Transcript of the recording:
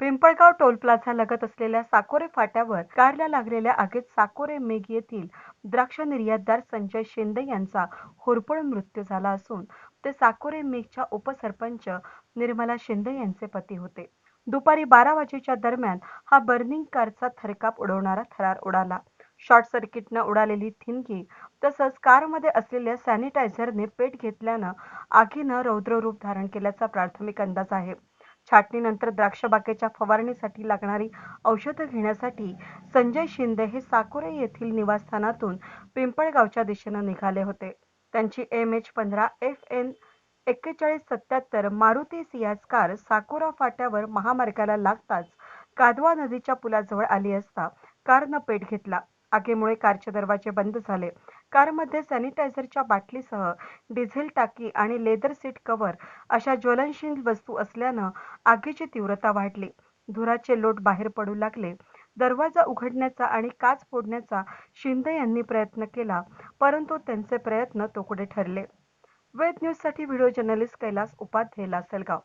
Pimpalgaon toll plaza लगत असलेल्या साकोरे फाट्यावर कारला लागलेल्या आगीत साकोरे मेघ येथील द्राक्ष निर्यातदार संजय शिंदे यांचा होरपळ मृत्यू झाला असून ते साकोरे मेघच्या उपसरपंच निर्मला शिंदे यांचे पती होते. दुपारी बारा वाजेच्या दरम्यान हा बर्निंग कारचा थरकाप उडवणारा थरार उडाला. शॉर्ट सर्किटनं उडालेली थिनकी तसंच कारमध्ये असलेल्या सॅनिटायझरने पेट घेतल्यानं आगीनं रौद्ररूप धारण केल्याचा प्राथमिक अंदाज आहे. छाटणीनंतर द्राक्षबागेच्या फवारणीसाठी लागणारी औषधं घेण्यासाठी संजय शिंदे हे साकोरे येथील निवासस्थानातून पिंपळगावच्या दिशेनं निघाले होते. त्यांची एम एच पंधरा एफ एन एक्केचाळीस सत्याहत्तर मारुती सियाज कार साकोरा फाट्यावर महामार्गाला लागताच कादवा नदीच्या पुलाजवळ आली असता कारनं पेट घेतला. आगीमुळे कारचे दरवाजे बंद झाले. कारमध्ये सॅनिटायझरच्या बाटलीसह डिझेल टाकी आणि लेदर सीट कव्हर अशा ज्वलनशील वस्तू असल्यानं आगीची तीव्रता वाढली. धुराचे लोट बाहेर पडू लागले. दरवाजा उघडण्याचा आणि काच फोडण्याचा शिंदे यांनी प्रयत्न केला परंतु त्यांचे प्रयत्न तोकडे ठरले. वेद न्यूजसाठी व्हिडिओ जर्नलिस्ट कैलास उपाध्ये लासलगाव.